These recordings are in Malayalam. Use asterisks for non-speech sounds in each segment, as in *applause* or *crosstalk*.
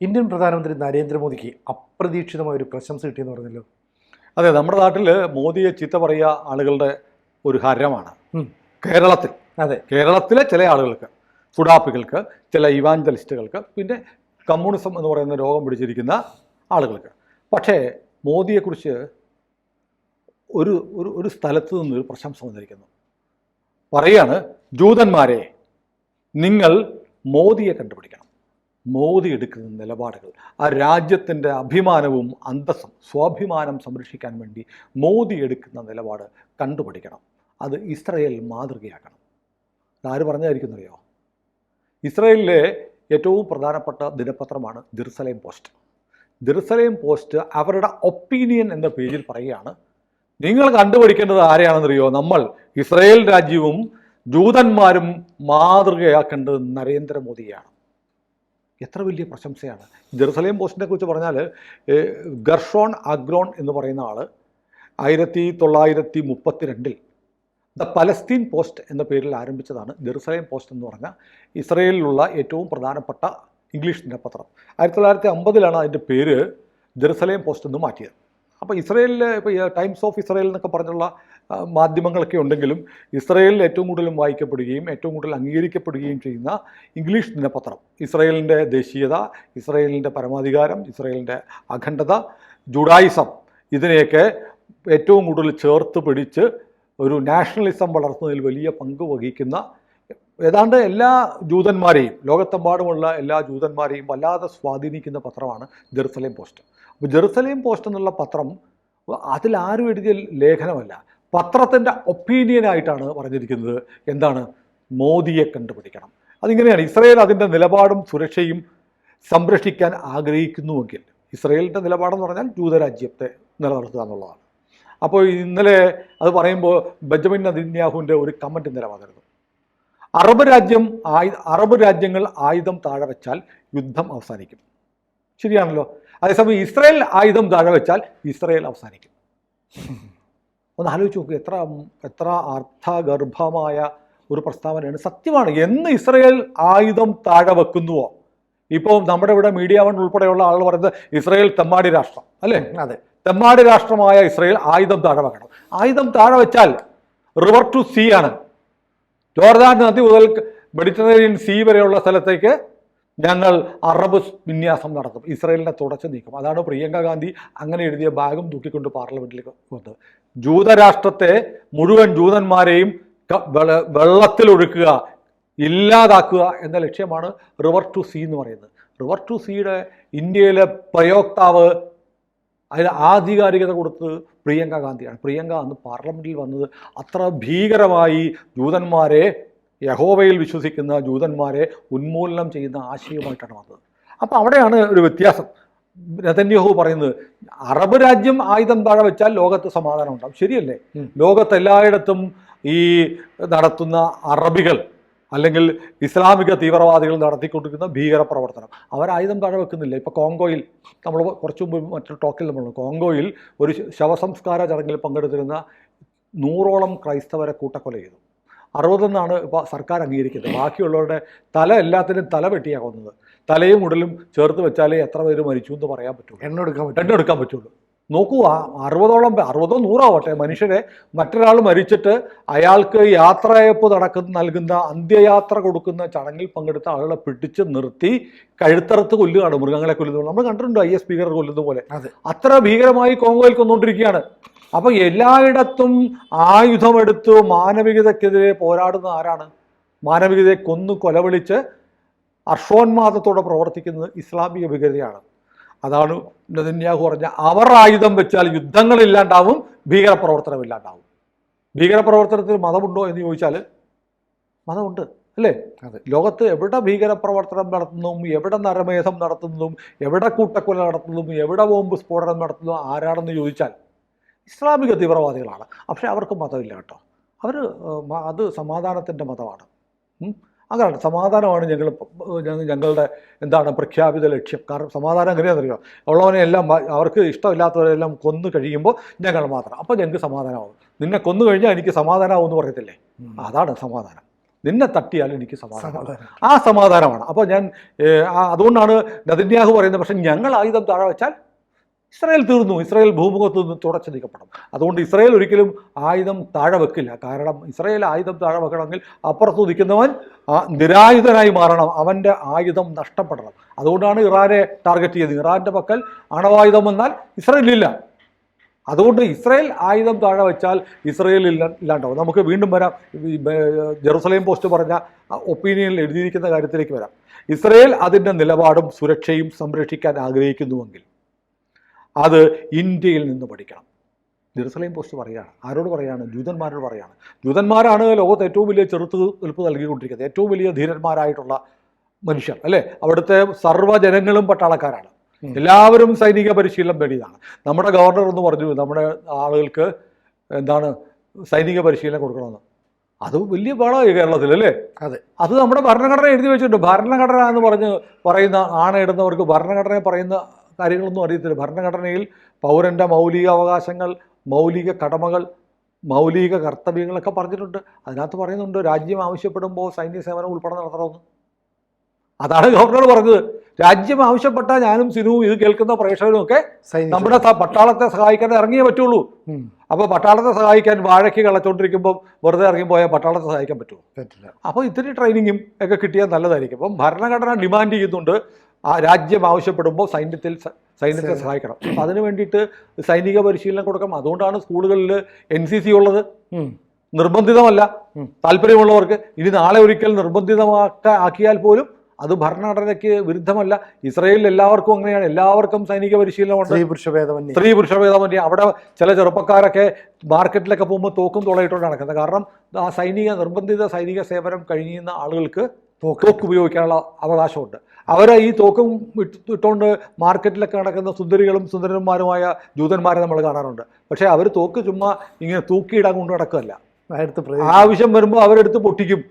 ഇന്ത്യൻ പ്രധാനമന്ത്രി നരേന്ദ്രമോദിക്ക് അപ്രതീക്ഷിതമായ ഒരു പ്രശംസ കിട്ടിയെന്ന് പറഞ്ഞല്ലോ. അതെ നമ്മുടെ നാട്ടിൽ മോദിയെ ചീത്ത പറയുക ആളുകളുടെ ഒരു ഹരമാണ് കേരളത്തിൽ. അതെ. കേരളത്തിലെ ചില ആളുകൾക്ക് സുഡാപ്പികൾക്ക് ചില ഇവാഞ്ചലിസ്റ്റുകൾക്ക് പിന്നെ കമ്മ്യൂണിസം എന്ന് പറയുന്ന രോഗം പിടിച്ചിരിക്കുന്ന ആളുകൾക്ക്. പക്ഷേ മോദിയെക്കുറിച്ച് ഒരു ഒരു ഒരു സ്ഥലത്ത് നിന്ന് ഒരു പ്രശംസ വന്നിരിക്കുന്നു. പറയാണ് ജൂതന്മാരെ നിങ്ങൾ മോദിയെ കണ്ടുപിടിക്കണം. മോദി എടുക്കുന്ന നിലപാടുകൾ ആ രാജ്യത്തിന്റെ അഭിമാനവും അന്തസ്സും സ്വാഭിമാനം സംരക്ഷിക്കാൻ വേണ്ടി മോദി എടുക്കുന്ന നിലപാട് കണ്ടുപിടിക്കണം. അത് ഇസ്രയേൽ മാതൃകയാക്കണം. ആര് പറഞ്ഞായിരിക്കുന്നറിയോ ഇസ്രയേലിലെ ഏറ്റവും പ്രധാനപ്പെട്ട ദിനപത്രമാണ് ജെറുസലേം പോസ്റ്റ്. ജെറുസലേം പോസ്റ്റ് അവരുടെ ഒപ്പീനിയൻ എന്ന പേജിൽ പറയുകയാണ്. നിങ്ങൾ കണ്ടുപിടിക്കേണ്ടത് ആരെയാണെന്നറിയോ? നമ്മൾ ഇസ്രയേൽ രാജ്യവും ജൂതന്മാരും മാതൃകയാക്കേണ്ടത് നരേന്ദ്രമോദിയാണ്. എത്ര വലിയ പ്രശംസയാണ്. ജെറുസലേം പോസ്റ്റിനെ കുറിച്ച് പറഞ്ഞാൽ ഗർഷോൺ അഗ്രോൺ എന്ന് പറയുന്ന ആൾ ആയിരത്തി തൊള്ളായിരത്തി മുപ്പത്തിരണ്ടിൽ ദ പലസ്തീൻ പോസ്റ്റ് എന്ന പേരിൽ ആരംഭിച്ചതാണ് ജെറുസലേം പോസ്റ്റ് എന്ന് പറഞ്ഞ ഇസ്രയേലിലുള്ള ഏറ്റവും പ്രധാനപ്പെട്ട ഇംഗ്ലീഷ് ദിനപത്രം ആയിരത്തി തൊള്ളായിരത്തി അമ്പതിലാണ് അതിന്റെ പേര് ജെറുസലേം പോസ്റ്റ് എന്ന് മാറ്റിയത്. അപ്പോൾ ഇസ്രയേലിൽ ഇപ്പോൾ ടൈംസ് ഓഫ് ഇസ്രയേൽ എന്നൊക്കെ പറഞ്ഞുള്ള മാധ്യമങ്ങളൊക്കെ ഉണ്ടെങ്കിലും ഇസ്രയേലിൽ ഏറ്റവും കൂടുതലും വായിക്കപ്പെടുകയും ഏറ്റവും കൂടുതൽ അംഗീകരിക്കപ്പെടുകയും ചെയ്യുന്ന ഇംഗ്ലീഷ് ദിനപത്രം. ഇസ്രയേലിന്റെ ദേശീയത ഇസ്രയേലിന്റെ പരമാധികാരം ഇസ്രയേലിന്റെ അഖണ്ഡത ജുഡായിസം ഇതിനെയൊക്കെ ഏറ്റവും കൂടുതൽ ചേർത്ത് പിടിച്ച് ഒരു നാഷണലിസം വളർത്തുന്നതിൽ വലിയ പങ്ക് വഹിക്കുന്ന ഏതാണ്ട് എല്ലാ ജൂതന്മാരെയും ലോകത്തെമ്പാടുമുള്ള എല്ലാ ജൂതന്മാരെയും വല്ലാതെ സ്വാധീനിക്കുന്ന പത്രമാണ് ജെറുസലേം പോസ്റ്റ്. അപ്പോൾ ജെറുസലേം പോസ്റ്റ് എന്നുള്ള പത്രം അതിൽ ആരും എഴുതിയ ലേഖനമല്ല. പത്രത്തിന്റെ ഒപ്പീനിയനായിട്ടാണ് പറഞ്ഞിരിക്കുന്നത്. എന്താണ്? മോദിയെ കണ്ടുപിടിക്കണം. അതിങ്ങനെയാണ്. ഇസ്രയേൽ അതിന്റെ നിലപാടും സുരക്ഷയും സംരക്ഷിക്കാൻ ആഗ്രഹിക്കുന്നുവെങ്കിൽ ഇസ്രയേലിന്റെ നിലപാടെന്ന് പറഞ്ഞാൽ ജൂതരാജ്യത്തെ നിലനിർത്തുക എന്നുള്ളതാണ്. അപ്പോൾ ഇന്നലെ അത് പറയുമ്പോൾ ബെഞ്ചമിൻ നദിന്യാഹുവിന്റെ ഒരു കമന്റ് ഇന്നലെ അറബ് രാജ്യം ആയു അറബ് രാജ്യങ്ങൾ ആയുധം താഴെ വെച്ചാൽ യുദ്ധം അവസാനിക്കും. ശരിയാണല്ലോ. അതേസമയം ഇസ്രയേൽ ആയുധം താഴെ വെച്ചാൽ ഇസ്രയേൽ അവസാനിക്കും. *laughs* ഒന്ന് ആലോചിച്ച് നോക്കുക എത്ര എത്ര അർത്ഥഗർഭമായ ഒരു പ്രസ്താവനയാണ്. സത്യമാണ് എന്ന് ഇസ്രയേൽ ആയുധം താഴെ വെക്കുന്നുവോ? ഇപ്പോൾ നമ്മുടെ ഇവിടെ മീഡിയ വൺ ഉൾപ്പെടെയുള്ള ആൾ പറയുന്നത് ഇസ്രയേൽ തെമ്മാടി രാഷ്ട്രം അല്ലേ? അതെ. തെമ്മാടി രാഷ്ട്രമായ ഇസ്രയേൽ ആയുധം താഴെ വെക്കണം. ആയുധം താഴെ വെച്ചാൽ റിവർ ടു സീ ആണ്. ജോർദാൻ നദി മുതൽ മെഡിറ്ററേനിയൻ സീ വരെയുള്ള സ്ഥലത്തേക്ക് ഞങ്ങൾ അറബ് വിന്യാസം നടത്തും. ഇസ്രയേലിനെ തുടച്ചു നീക്കും. അതാണ് പ്രിയങ്ക ഗാന്ധി അങ്ങനെ എഴുതിയ ഭാഗം തൂക്കിക്കൊണ്ട് പാർലമെന്റിലേക്ക് വന്നത്. ജൂതരാഷ്ട്രത്തെ മുഴുവൻ ജൂതന്മാരെയും വെള്ളത്തിലൊഴുക്കുക ഇല്ലാതാക്കുക എന്ന ലക്ഷ്യമാണ് റിവർ ടു സീ എന്ന് പറയുന്നത്. റിവർ ടു സീയുടെ ഇന്ത്യയിലെ പ്രയോക്താവ് അതിന് ആധികാരികത കൊടുത്ത് പ്രിയങ്ക ഗാന്ധിയാണ്. പ്രിയങ്ക അന്ന് പാർലമെന്റിൽ വന്നത് അത്ര ഭീകരമായി ജൂതന്മാരെ യഹോവയിൽ വിശ്വസിക്കുന്ന ജൂതന്മാരെ ഉന്മൂലനം ചെയ്യുന്ന ആശയവുമായിട്ടാണ് വന്നത്. അപ്പോൾ അവിടെയാണ് ഒരു വ്യത്യാസം. രതന്യഹു പറയുന്നത് അറബ് രാജ്യം ആയുധം താഴെ വെച്ചാൽ ലോകത്ത് സമാധാനം ഉണ്ടാവും. ശരിയല്ലേ? ലോകത്തെല്ലായിടത്തും ലോകത്ത് എല്ലായിടത്തും ഈ നടത്തുന്ന അറബികൾ അല്ലെങ്കിൽ ഇസ്ലാമിക തീവ്രവാദികൾ നടത്തിക്കൊണ്ടിരിക്കുന്ന ഭീകര പ്രവർത്തനം അവർ ആയുധം താഴെ വെക്കുന്നില്ല? ഇപ്പോൾ കോങ്കോയിൽ നമ്മൾ കുറച്ച് മുമ്പ് മറ്റൊരു ടോക്കിൽ നമ്മൾ കോങ്കോയിൽ ഒരു ശവസംസ്കാര ചടങ്ങിൽ പങ്കെടുത്തിരുന്ന നൂറോളം ക്രൈസ്തവരെ കൂട്ടക്കൊല ചെയ്തു. അറുപതെന്നാണ് ഇപ്പോൾ സർക്കാർ അംഗീകരിക്കുന്നത്. ബാക്കിയുള്ളവരുടെ തല എല്ലാത്തിനും തല വെട്ടിയാണ് കൊന്നത്. തലയും ഉടലും ചേർത്ത് വെച്ചാലേ എത്ര പേര് മരിച്ചു എന്ന് പറയാൻ പറ്റുള്ളൂ. എണ്ണ എടുക്കാൻ പറ്റും എണ്ണെടുക്കാൻ പറ്റുള്ളൂ. നോക്കൂ ആ അറുപതോളം അറുപതോ നൂറാവട്ടെ മനുഷ്യരെ മറ്റൊരാൾ മരിച്ചിട്ട് അയാൾക്ക് യാത്രയപ്പ് നടക്കുന്ന നൽകുന്ന അന്ത്യയാത്ര കൊടുക്കുന്ന ചടങ്ങിൽ പങ്കെടുത്ത ആളുകളെ പിടിച്ച് നിർത്തി കഴുത്തറുത്ത് കൊല്ലുകയാണ് മൃഗങ്ങളെ കൊല്ലുന്നത്. നമ്മൾ കണ്ടിട്ടുണ്ട് ഐ എസ് ഭീകരർ കൊല്ലുന്ന പോലെ അത്ര ഭീകരമായി കോങ്കോയിൽ കൊന്നുകൊണ്ടിരിക്കുകയാണ്. അപ്പോൾ എല്ലായിടത്തും ആയുധമെടുത്ത് മാനവികതയ്ക്കെതിരെ പോരാടുന്ന ആരാണ്? മാനവികതയെ കൊന്നു കൊലവിളിച്ച് അർഷോന്മാദത്തോടെ പ്രവർത്തിക്കുന്നത് ഇസ്ലാമിക ഭീകരതയാണ്. അതാണ് നെതന്യാഹു പറഞ്ഞ അവർ ആയുധം വെച്ചാൽ യുദ്ധങ്ങളില്ലാണ്ടാവും ഭീകരപ്രവർത്തനം ഇല്ലാണ്ടാവും ഭീകരപ്രവർത്തനത്തിൽ മതമുണ്ടോ എന്ന് ചോദിച്ചാൽ മതമുണ്ട് അല്ലേ? അതെ. ലോകത്ത് എവിടെ ഭീകരപ്രവർത്തനം നടത്തുന്നതും എവിടെ നരമേധം നടത്തുന്നതും എവിടെ കൂട്ടക്കൊല നടത്തുന്നതും എവിടെ ബോംബ് സ്ഫോടനം നടത്തുന്നതും ആരാണെന്ന് ചോദിച്ചാൽ ഇസ്ലാമിക തീവ്രവാദികളാണ്. പക്ഷേ അവർക്ക് മതമില്ല കേട്ടോ. അവർ അത് സമാധാനത്തിന്റെ മതമാണ്. അതാണ് സമാധാനമാണ് ഞങ്ങൾ ഞങ്ങ- ഞങ്ങളുടെ എന്താണ് പ്രഖ്യാപിത ലക്ഷ്യം. കാരണം സമാധാനം എങ്ങനെയാണെന്നറിയോ? ഉള്ളവനെ എല്ലാം അവർക്ക് ഇഷ്ടമില്ലാത്തവരെല്ലാം കൊന്നു കഴിയുമ്പോൾ ഞങ്ങൾ മാത്രം. അപ്പോൾ ഞങ്ങൾക്ക് സമാധാനമാവും. നിന്നെ കൊന്നു കഴിഞ്ഞാൽ എനിക്ക് സമാധാനമാവും എന്ന് പറയത്തില്ലേ? അതാണ് സമാധാനം. നിന്നെ തട്ടിയാൽ എനിക്ക് സമാധാനം. ആ സമാധാനമാണ്. അപ്പോൾ ഞാൻ അതുകൊണ്ടാണ് നദിന്യാഹു പറയുന്നത് പക്ഷെ ഞങ്ങൾ ആയുധം താഴെ വെച്ചാൽ ഇസ്രായേൽ തീർന്നു ഇസ്രായേൽ ഭൂമുഖത്ത് നിന്ന് തുടച്ചു നീക്കപ്പെടും അതുകൊണ്ട് ഇസ്രായേൽ ഒരിക്കലും ആയുധം താഴെ വെക്കില്ല. കാരണം ഇസ്രായേൽ ആയുധം താഴെ വെക്കണമെങ്കിൽ അപ്പുറത്ത് നിൽക്കുന്നവൻ നിരായുധനായി മാറണം. അവന്റെ ആയുധം നഷ്ടപ്പെടണം. അതുകൊണ്ടാണ് ഇറാനെ ടാർഗറ്റ് ചെയ്തത്. ഇറാന്റെ പക്കൽ അണവായുധം വന്നാൽ ഇസ്രായേലില്ല അതുകൊണ്ട് ഇസ്രായേൽ ആയുധം താഴെ വെച്ചാൽ ഇസ്രായേൽ ഇല്ല ഇല്ലാണ്ടാവും. നമുക്ക് വീണ്ടും വരാം. ജെറുസലേം പോസ്റ്റ് പറഞ്ഞ ഒപ്പീനിയനിൽ എഴുതിയിരിക്കുന്ന കാര്യത്തിലേക്ക് വരാം. ഇസ്രായേൽ അതിന്റെ നിലപാടും സുരക്ഷയും സംരക്ഷിക്കാൻ ആഗ്രഹിക്കുന്നുവെങ്കിൽ അത് ഇന്ത്യയിൽ നിന്ന് പഠിക്കണം. ജെറുസലേം പോസ്റ്റ് പറയുകയാണ്. ആരോട് പറയാണ് ജൂതന്മാരോട് പറയാണ് ജൂതന്മാരാണ് ലോകത്ത് ഏറ്റവും വലിയ ചെറുത്ത് എളുപ്പ് നൽകിക്കൊണ്ടിരിക്കുന്നത്. ഏറ്റവും വലിയ ധീരന്മാരായിട്ടുള്ള മനുഷ്യർ അല്ലേ? അവിടുത്തെ സർവജനങ്ങളും പട്ടാളക്കാരാണ്. എല്ലാവരും സൈനിക പരിശീലനം നേടിയതാണ്. നമ്മുടെ ഗവർണർ എന്ന് പറഞ്ഞു നമ്മുടെ ആളുകൾക്ക് എന്താണ് സൈനിക പരിശീലനം കൊടുക്കണമെന്ന്. അത് വലിയ പാടായി കേരളത്തിൽ അല്ലേ? അതെ. അത് നമ്മുടെ ഭരണഘടന എഴുതി വെച്ചിട്ടുണ്ട്. ഭരണഘടന എന്ന് പറഞ്ഞ് പറയുന്ന ആണയിടുന്നവർക്ക് ഭരണഘടന പറയുന്ന കാര്യങ്ങളൊന്നും അറിയത്തില്ല. ഭരണഘടനയിൽ പൗരന്റെ മൗലിക അവകാശങ്ങൾ മൗലിക കടമകൾ മൗലിക കർത്തവ്യങ്ങളൊക്കെ പറഞ്ഞിട്ടുണ്ട്. അതിനകത്ത് പറയുന്നുണ്ട് രാജ്യം ആവശ്യപ്പെടുമ്പോൾ സൈന്യ സേവനം ഉൾപ്പെടെ നടത്തണമെന്ന്. അതാണ് ഗവർണർ പറഞ്ഞത്. രാജ്യം ആവശ്യപ്പെട്ടാൽ ഞാനും സിനുവും ഇത് കേൾക്കുന്ന പ്രേക്ഷകരും ഒക്കെ നമ്മുടെ പട്ടാളത്തെ സഹായിക്കാൻ ഇറങ്ങിയേ പറ്റുള്ളൂ. അപ്പൊ പട്ടാളത്തെ സഹായിക്കാൻ വാഴയ്ക്ക് കളച്ചോണ്ടിരിക്കുമ്പോൾ വെറുതെ ഇറങ്ങിപ്പോയാൽ പട്ടാളത്തെ സഹായിക്കാൻ പറ്റുമോ? പറ്റില്ല. അപ്പോൾ ഇത്തിരി ട്രെയിനിങ്ങും ഒക്കെ കിട്ടിയാൽ നല്ലതായിരിക്കും. അപ്പം ഭരണഘടന ഡിമാൻഡ് ചെയ്യുന്നുണ്ട്. ആ രാജ്യം ആവശ്യപ്പെടുമ്പോൾ സൈന്യത്തിൽ സൈന്യത്തെ സഹായിക്കണം. അപ്പം അതിന് വേണ്ടിയിട്ട് സൈനിക പരിശീലനം കൊടുക്കണം. അതുകൊണ്ടാണ് സ്കൂളുകളിൽ എൻ സി സി ഉള്ളത്. നിർബന്ധിതമല്ല. താല്പര്യമുള്ളവർക്ക് ഇനി നാളെ ഒരിക്കൽ നിർബന്ധിതമാക്ക ആക്കിയാൽ പോലും അത് ഭരണഘടനയ്ക്ക് വിരുദ്ധമല്ല. ഇസ്രയേലിൽ എല്ലാവർക്കും അങ്ങനെയാണ്. എല്ലാവർക്കും സൈനിക പരിശീലനമുണ്ട്. സ്ത്രീ പുരുഷ ഭേദമന്യേ സ്ത്രീ പുരുഷ ഭേദമന്യേ അവിടെ ചില ചെറുപ്പക്കാരൊക്കെ മാർക്കറ്റിലൊക്കെ പോകുമ്പോൾ തോക്കും തുളയിട്ടുകൊണ്ട് നടക്കുന്നത്. കാരണം ആ സൈനിക നിർബന്ധിത സൈനിക സേവനം കഴിയുന്ന ആളുകൾക്ക് തോക്ക് ഉപയോഗിക്കാനുള്ള അവകാശമുണ്ട്. അവർ ഈ തോക്കും ഇട്ടുകൊണ്ട് മാർക്കറ്റിലൊക്കെ നടക്കുന്ന സുന്ദരികളും സുന്ദരന്മാരുമായ ജൂതന്മാരെ നമ്മൾ കാണാറുണ്ട്. പക്ഷേ അവർ തോക്ക് ചുമ്മാ ഇങ്ങനെ തൂക്കിയിടാൻ കൊണ്ട് നടക്കുകയല്ല. ആവശ്യം വരുമ്പോൾ അവരെടുത്ത് പൊട്ടിക്കും.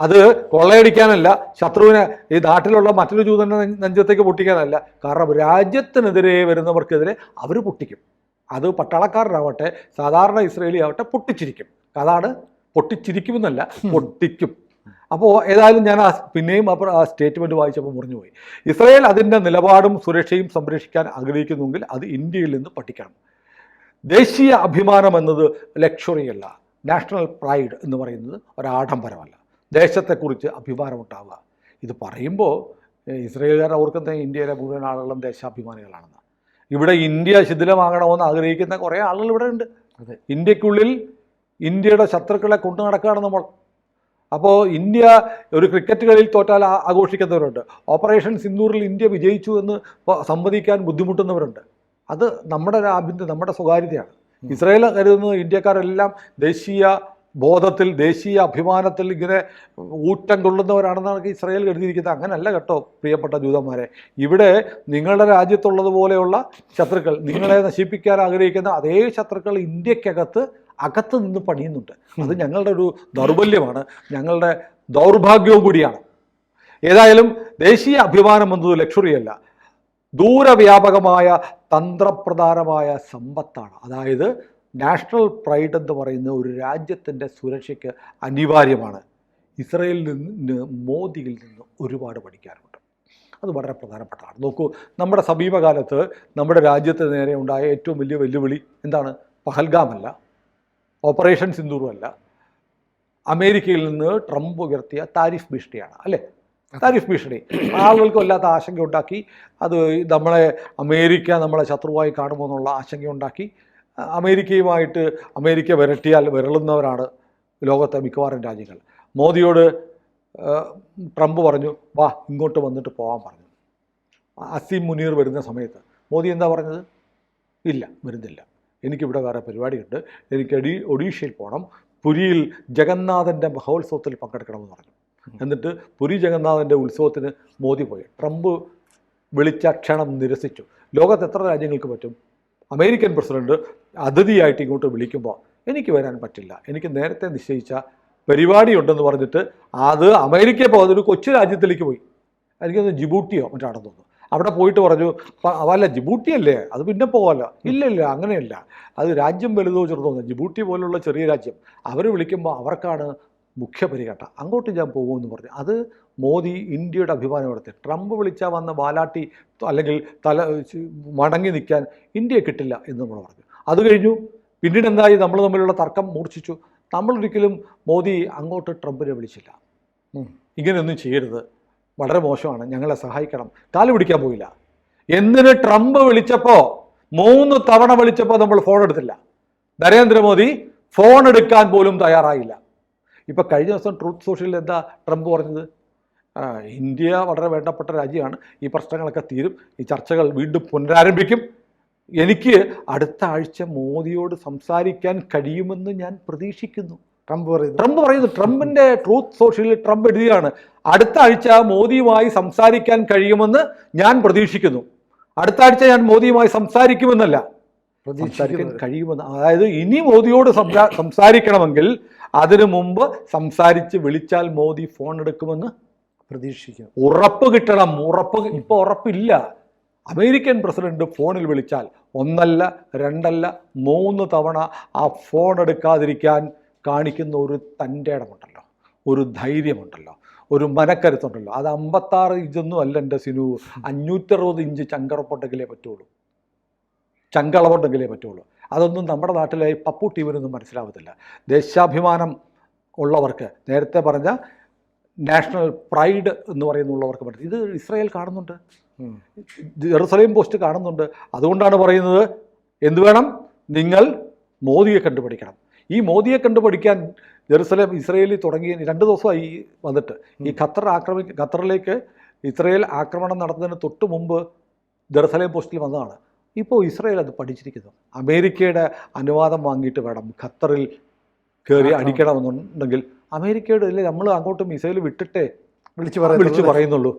അത് കൊള്ളയടിക്കാനല്ല ശത്രുവിനെ ഈ നാട്ടിലുള്ള മറ്റൊരു നെഞ്ച- നെഞ്ചത്തേക്ക് പൊട്ടിക്കാനല്ല. കാരണം രാജ്യത്തിനെതിരെ വരുന്നവർക്കെതിരെ അവർ പൊട്ടിക്കും. അത് പട്ടാളക്കാരനാവട്ടെ സാധാരണ ഇസ്രയേലി ആവട്ടെ പൊട്ടിച്ചിരിക്കും. അതാണ് പൊട്ടിച്ചിരിക്കുമെന്നല്ല പൊട്ടിക്കും. അപ്പോൾ ഏതായാലും ഞാൻ ആ പിന്നെയും അപ്പോൾ ആ സ്റ്റേറ്റ്മെന്റ് വായിച്ചപ്പോൾ മുറിഞ്ഞുപോയി. ഇസ്രയേൽ അതിന്റെ നിലപാടും സുരക്ഷയും സംരക്ഷിക്കാൻ ആഗ്രഹിക്കുന്നുവെങ്കിൽ അത് ഇന്ത്യയിൽ നിന്ന് പഠിക്കണം. ദേശീയ അഭിമാനം എന്നത് ലക്ഷറി അല്ല നാഷണൽ പ്രൈഡ് എന്ന് പറയുന്നത് ഒരാഡംബരമല്ല. ദേശത്തെക്കുറിച്ച് അഭിമാനമുണ്ടാവുക. ഇത് പറയുമ്പോൾ ഇസ്രയേലുകാർ ഓർക്കുന്ന ഇന്ത്യയിലെ മുഴുവൻ ആളുകളും ദേശാഭിമാനികളാണെന്ന്. ഇവിടെ ഇന്ത്യ ശിഥിലമാകണമെന്ന് ആഗ്രഹിക്കുന്ന കുറേ ആളുകൾ ഇവിടെ ഉണ്ട്. അതെ. ഇന്ത്യക്കുള്ളിൽ ഇന്ത്യയുടെ ശത്രുക്കളെ കൊണ്ടു നടക്കുകയാണ് നമ്മൾ. അപ്പോൾ ഇന്ത്യ ഒരു ക്രിക്കറ്റ് കളിയിൽ തോറ്റാൽ ആഘോഷിക്കുന്നവരുണ്ട്. ഓപ്പറേഷൻ സിന്ദൂറിൽ ഇന്ത്യ വിജയിച്ചു എന്ന് സമ്മതിക്കാൻ ബുദ്ധിമുട്ടുന്നവരുണ്ട്. അത് നമ്മുടെ ആഭ്യന്തരം നമ്മുടെ സ്വകാര്യതയാണ്. ഇസ്രായേൽ കരുതുന്നത് ഇന്ത്യക്കാരെല്ലാം ദേശീയ ബോധത്തിൽ ദേശീയ അഭിമാനത്തിൽ ഇങ്ങനെ ഊറ്റം കൊള്ളുന്നവരാണെന്നാണ് ഇസ്രായേൽ കരുതിയിരിക്കുന്നത്. അങ്ങനല്ല കേട്ടോ പ്രിയപ്പെട്ട ജൂതന്മാരെ. ഇവിടെ നിങ്ങളുടെ രാജ്യത്തുള്ളതുപോലെയുള്ള ശത്രുക്കൾ നിങ്ങളെ നശിപ്പിക്കാൻ ആഗ്രഹിക്കുന്ന അതേ ശത്രുക്കൾ ഇന്ത്യക്കകത്ത് അകത്ത് നിന്ന് പണിയുന്നുണ്ട്. അത് ഞങ്ങളുടെ ഒരു ദൗർബല്യമാണ്. ഞങ്ങളുടെ ദൗർഭാഗ്യവും കൂടിയാണ്. ഏതായാലും ദേശീയ അഭിമാനം എന്നത് ലക്ഷറിയല്ല. ദൂരവ്യാപകമായ തന്ത്രപ്രധാനമായ സമ്പത്താണ്. അതായത് നാഷണൽ പ്രൈഡ് എന്ന് പറയുന്ന ഒരു രാജ്യത്തിന്റെ സുരക്ഷയ്ക്ക് അനിവാര്യമാണ്. ഇസ്രയേലിൽ നിന്ന് മോദിയിൽ നിന്ന് ഒരുപാട് പഠിക്കാറുണ്ട് അത് വളരെ പ്രധാനപ്പെട്ടതാണ്. നോക്കൂ നമ്മുടെ സമീപകാലത്ത് നമ്മുടെ രാജ്യത്തിന് നേരെ ഉണ്ടായ ഏറ്റവും വലിയ വെല്ലുവിളി എന്താണ്? പഹൽഗാമല്ല. ഓപ്പറേഷൻ സിന്ദൂറുമല്ല അമേരിക്കയിൽ നിന്ന് ട്രംപ് ഉയർത്തിയ താരിഫ് ഭീഷണിയാണ് അല്ലേ? താരിഫ് ഭീഷണി. ആളുകൾക്ക് വല്ലാത്ത ആശങ്ക ഉണ്ടാക്കി. അത് നമ്മളെ അമേരിക്ക നമ്മളെ ശത്രുവായി കാണുമോ എന്നുള്ള ആശങ്ക ഉണ്ടാക്കി. അമേരിക്കയുമായിട്ട് അമേരിക്ക വിരട്ടിയാൽ വിരളുന്നവരാണ് ലോകത്തെ മിക്കവാറും രാജ്യങ്ങൾ. മോദിയോട് ട്രംപ് പറഞ്ഞു വാ ഇങ്ങോട്ട് വന്നിട്ട് പോകാൻ പറഞ്ഞു. അസീം മുനീർ വരുന്ന സമയത്ത് മോദി എന്താ പറഞ്ഞത്? ഇല്ല വരുന്നില്ല. എനിക്കിവിടെ വേറെ പരിപാടിയുണ്ട്. എനിക്ക് അടി ഒഡീഷയിൽ പോകണം പുരിയിൽ ജഗന്നാഥന്റെ മഹോത്സവത്തിൽ പങ്കെടുക്കണമെന്ന് പറഞ്ഞു. എന്നിട്ട് പുരി ജഗന്നാഥന്റെ ഉത്സവത്തിന് മോദി പോയി. ട്രംപ് വിളിച്ച ക്ഷണം നിരസിച്ചു. ലോകത്ത് എത്ര രാജ്യങ്ങൾക്ക് പറ്റും? അമേരിക്കൻ പ്രസിഡന്റ് അതിഥിയായിട്ട് ഇങ്ങോട്ട് വിളിക്കുമ്പോൾ എനിക്ക് വരാൻ പറ്റില്ല. എനിക്ക് നേരത്തെ നിശ്ചയിച്ച പരിപാടിയുണ്ടെന്ന് പറഞ്ഞിട്ട് അത് അമേരിക്കയിൽ പോകാതെ ഒരു കൊച്ചു രാജ്യത്തിലേക്ക് പോയി. എനിക്കൊന്ന് ജിബൂട്ടിയോ മറ്റാണെന്ന് തോന്നുന്നു. അവിടെ പോയിട്ട് പറഞ്ഞു "പ- അതല്ല ജിബൂട്ടി അല്ലേ? അത് പിന്നെ പോകാമല്ലോ ഇല്ല ഇല്ല അങ്ങനെയല്ല. അത് രാജ്യം വലുതോ ചെറുതോ ജിബൂട്ടി പോലുള്ള ചെറിയ രാജ്യം. അവർ വിളിക്കുമ്പോൾ അവർക്കാണ് മുഖ്യ പരിഗണന അങ്ങോട്ട് ഞാൻ പോകുമെന്ന് പറഞ്ഞു. അത് മോദി ഇന്ത്യയുടെ അഭിമാനം എടുത്ത്. ട്രംപ് വിളിച്ചാൽ വന്ന വാലാട്ടി അല്ലെങ്കിൽ തല മടങ്ങി നിൽക്കാൻ ഇന്ത്യയെ കിട്ടില്ല എന്ന് നമ്മൾ പറഞ്ഞു. അത് കഴിഞ്ഞു. പിന്നീട് എന്തായി? നമ്മൾ തമ്മിലുള്ള തർക്കം മൂർച്ഛിച്ചു. നമ്മളൊരിക്കലും മോദി അങ്ങോട്ട് ട്രംപിനെ വിളിച്ചില്ല. ഇങ്ങനെയൊന്നും ചെയ്യരുത്. വളരെ മോശമാണ്. ഞങ്ങളെ സഹായിക്കണം. കാൽ പിടിക്കാൻ പോയില്ല. എന്തിന് ട്രംപ് വിളിച്ചപ്പോൾ മൂന്ന് തവണ വിളിച്ചപ്പോൾ നമ്മൾ ഫോൺ എടുത്തില്ല. നരേന്ദ്രമോദി ഫോൺ എടുക്കാൻ പോലും തയ്യാറായില്ല. ഇപ്പം കഴിഞ്ഞ ദിവസം ട്രൂത്ത് സോഷ്യലിൽ എന്താ ട്രംപ് പറഞ്ഞത്? ഇന്ത്യ വളരെ വേണ്ടപ്പെട്ട രാജ്യമാണ്. ഈ പ്രശ്നങ്ങളൊക്കെ തീരും. ഈ ചർച്ചകൾ വീണ്ടും പുനരാരംഭിക്കും. എനിക്ക് അടുത്ത ആഴ്ച മോദിയോട് സംസാരിക്കാൻ കഴിയുമെന്ന് ഞാൻ പ്രതീക്ഷിക്കുന്നു. ട്രംപ് പറയുന്നു. ട്രംപ് പറയുന്നു ട്രംപിന്റെ ട്രൂത്ത് സോഷ്യലിൽ ട്രംപ് എഴുതിയാണ് അടുത്ത ആഴ്ച മോദിയുമായി സംസാരിക്കാൻ കഴിയുമെന്ന് ഞാൻ പ്രതീക്ഷിക്കുന്നു. അടുത്ത ആഴ്ച ഞാൻ മോദിയുമായി സംസാരിക്കുമെന്നല്ല സംസാരിക്കാൻ കഴിയുമെന്ന്. അതായത് ഇനി മോദിയോട് സംസാ- സംസാരിക്കണമെങ്കിൽ അതിനു മുമ്പ് സംസാരിച്ച് വിളിച്ചാൽ മോദി ഫോൺ എടുക്കുമെന്ന് പ്രതീക്ഷിക്കുന്നു ഉറപ്പ് കിട്ടണം. ഉറപ്പ് ഇപ്പോൾ ഉറപ്പില്ല. അമേരിക്കൻ പ്രസിഡന്റ് ഫോണിൽ വിളിച്ചാൽ ഒന്നല്ല രണ്ടല്ല മൂന്ന് തവണ ആ ഫോൺ എടുക്കാതിരിക്കാൻ കാണിക്കുന്ന ഒരു തന്റെ ഇടമുണ്ടല്ലോ. ഒരു ധൈര്യമുണ്ടല്ലോ. ഒരു മനക്കരുത്തുണ്ടല്ലോ. അത് അമ്പത്താറ് ഇഞ്ചൊന്നും അല്ല എന്റെ സിനു. അഞ്ഞൂറ്ററുപത് ഇഞ്ച് ചങ്കറപ്പുണ്ടെങ്കിലേ പറ്റുള്ളൂ. ചങ്കളവുണ്ടെങ്കിലേ പറ്റുള്ളൂ. അതൊന്നും നമ്മുടെ നാട്ടിലെ പപ്പു ടീമിനൊന്നും മനസ്സിലാവത്തില്ല. ദേശാഭിമാനം ഉള്ളവർക്ക് നേരത്തെ പറഞ്ഞ നാഷണൽ പ്രൈഡ് എന്ന് പറയുന്നുള്ളവർക്ക് പറ്റും. ഇത് ഇസ്രായേൽ കാണുന്നുണ്ട്. ജെറുസലേം പോസ്റ്റ് കാണുന്നുണ്ട്. അതുകൊണ്ടാണ് പറയുന്നത് എന്ത് വേണം? നിങ്ങൾ മോദിയെ കണ്ടുപിടിക്കണം. ഈ മോദിയെ കണ്ടുപിടിക്കാൻ ജെറുസലേം ഇസ്രയേലിൽ തുടങ്ങി രണ്ട് ദിവസമായി വന്നിട്ട്. ഈ ഖത്തർ ആക്രമി ഖത്തറിലേക്ക് ഇസ്രയേൽ ആക്രമണം നടത്തുന്നതിന് തൊട്ട് മുമ്പ് ജെറുസലേം പോസ്റ്റിൽ വന്നതാണ്. ഇപ്പോൾ ഇസ്രയേൽ അത് പഠിച്ചിരിക്കുന്നു. അമേരിക്കയുടെ അനുവാദം വാങ്ങിയിട്ട് വേണം ഖത്തറിൽ കയറി. അടിക്കണമെന്നുണ്ടെങ്കിൽ അമേരിക്കയുടെ ഇല്ലേ നമ്മൾ അങ്ങോട്ട് മിസൈൽ വിട്ടിട്ടേ വിളിച്ചു വിളിച്ചു വിളിച്ച് പറയുന്നുള്ളൂ.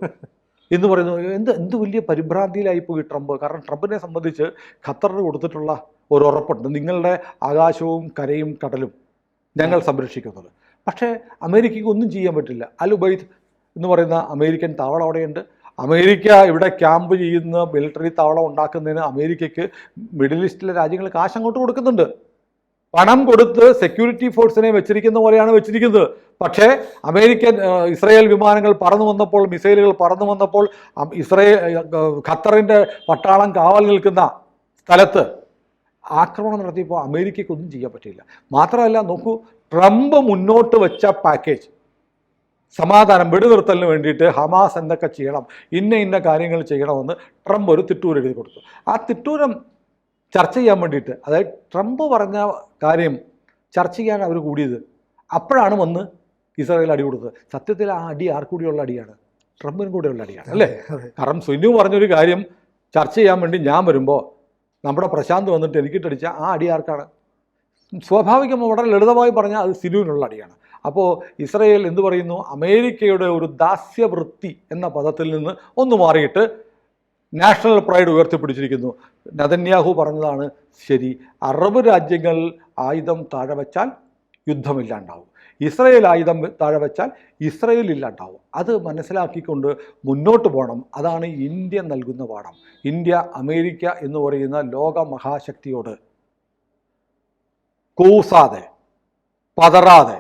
എന്ന് പറയുന്നു. എന്ത് എന്ത് വലിയ പരിഭ്രാന്തിയിലായി പോയി ട്രംപ്? കാരണം ട്രംപിനെ സംബന്ധിച്ച് ഖത്തറിന് കൊടുത്തിട്ടുള്ള ഒരു ഉറപ്പുണ്ട്. നിങ്ങളുടെ ആകാശവും കരയും കടലും ഞങ്ങൾ സംരക്ഷിക്കുന്നത്. പക്ഷേ അമേരിക്കയ്ക്ക് ഒന്നും ചെയ്യാൻ പറ്റില്ല. അൽ ഉബൈദ് എന്ന് പറയുന്ന അമേരിക്കൻ താവളം അവിടെയുണ്ട്. അമേരിക്ക ഇവിടെ ക്യാമ്പ് ചെയ്യുന്ന മിലിറ്ററി താവളം ഉണ്ടാക്കുന്നതിന് അമേരിക്കയ്ക്ക് മിഡിൽ ഈസ്റ്റിലെ രാജ്യങ്ങൾ കാശ് അങ്ങോട്ട് കൊടുക്കുന്നുണ്ട്. പണം കൊടുത്ത് സെക്യൂരിറ്റി ഫോഴ്സിനെ വെച്ചിരിക്കുന്ന പോലെയാണ് വെച്ചിരിക്കുന്നത്. പക്ഷേ അമേരിക്കൻ ഇസ്രയേൽ വിമാനങ്ങൾ പറന്നു വന്നപ്പോൾ മിസൈലുകൾ പറന്നു വന്നപ്പോൾ ഇസ്രയേൽ ഖത്തറിന്റെ പട്ടാളം കാവൽ നിൽക്കുന്ന സ്ഥലത്ത് ആക്രമണം നടത്തിയപ്പോൾ അമേരിക്കയ്ക്കൊന്നും ചെയ്യാൻ പറ്റില്ല മാത്രമല്ല നോക്കൂ ട്രംപ് മുന്നോട്ട് വെച്ച പാക്കേജ് സമാധാനം വെടിനിർത്തലിന് വേണ്ടിയിട്ട് ഹമാസ് എന്തൊക്കെ ചെയ്യണം ഇന്ന ഇന്ന കാര്യങ്ങൾ ചെയ്യണമെന്ന് ട്രംപ് ഒരു തിട്ടൂരം എഴുതി കൊടുത്തു. ആ തിട്ടൂരം ചർച്ച ചെയ്യാൻ വേണ്ടിയിട്ട് അതായത് ട്രംപ് പറഞ്ഞ കാര്യം ചർച്ച ചെയ്യാൻ അവർ കൂടിയത് അപ്പോഴാണ് വന്ന് ഇസ്രായേൽ അടി കൊടുത്തത്. സത്യത്തിൽ ആ അടി ആർക്കൂടിയുള്ള അടിയാണ്? ട്രംപിനും കൂടെയുള്ള അടിയാണ് അല്ലേ? കാരണം സുനു പറഞ്ഞൊരു കാര്യം ചർച്ച ചെയ്യാൻ വേണ്ടി ഞാൻ വരുമ്പോൾ നമ്മുടെ പ്രശാന്ത് വന്നിട്ട് എനിക്കിട്ടടിച്ച ആ അടി ആർക്കാണ്? സ്വാഭാവികം വളരെ ലളിതമായി പറഞ്ഞാൽ അത് സിനുവിനുള്ള അടിയാണ്. അപ്പോൾ ഇസ്രയേൽ എന്ത് പറയുന്നു? അമേരിക്കയുടെ ഒരു ദാസ്യവൃത്തി എന്ന പദത്തിൽ നിന്ന് ഒന്ന് മാറിയിട്ട് നാഷണൽ പ്രൈഡ് ഉയർത്തിപ്പിടിച്ചിരിക്കുന്നു. നദന്യാഹു പറഞ്ഞതാണ് ശരി. അറബ് രാജ്യങ്ങൾ ആയുധം താഴെ വച്ചാൽ യുദ്ധമില്ലാണ്ടാവും. ഇസ്രയേൽ ആയുധം താഴെ വെച്ചാൽ ഇസ്രയേൽ ഇല്ലാണ്ടാവും അത് മനസ്സിലാക്കിക്കൊണ്ട് മുന്നോട്ട് പോകണം. അതാണ് ഇന്ത്യ നൽകുന്ന പാഠം. ഇന്ത്യ അമേരിക്ക എന്ന് പറയുന്ന ലോക മഹാശക്തിയോട് കൂസാതെ പതറാതെ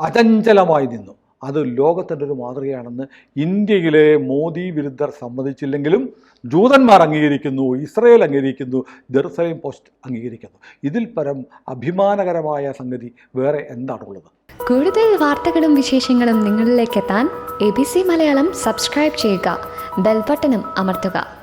അചഞ്ചലമായി നിന്നു. അത് ലോകത്തിന്റെ ഒരു മാതൃകയാണെന്ന് ഇന്ത്യയിലെ മോദി വിരുദ്ധർ സമ്മതിച്ചില്ലെങ്കിലും ജൂതന്മാർ അംഗീകരിക്കുന്നു ഇസ്രയേൽ അംഗീകരിക്കുന്നു ജെറുസലേം പോസ്റ്റ് അംഗീകരിക്കുന്നു. ഇതിൽ പരം അഭിമാനകരമായ സംഗതി വേറെ എന്താണുള്ളത്? കൂടുതൽ വാർത്തകളും വിശേഷങ്ങളും നിങ്ങളിലേക്ക് എത്താൻ A B C Malayalam subscribe ചെയ്യുക ബെൽബട്ടനും അമർത്തുക.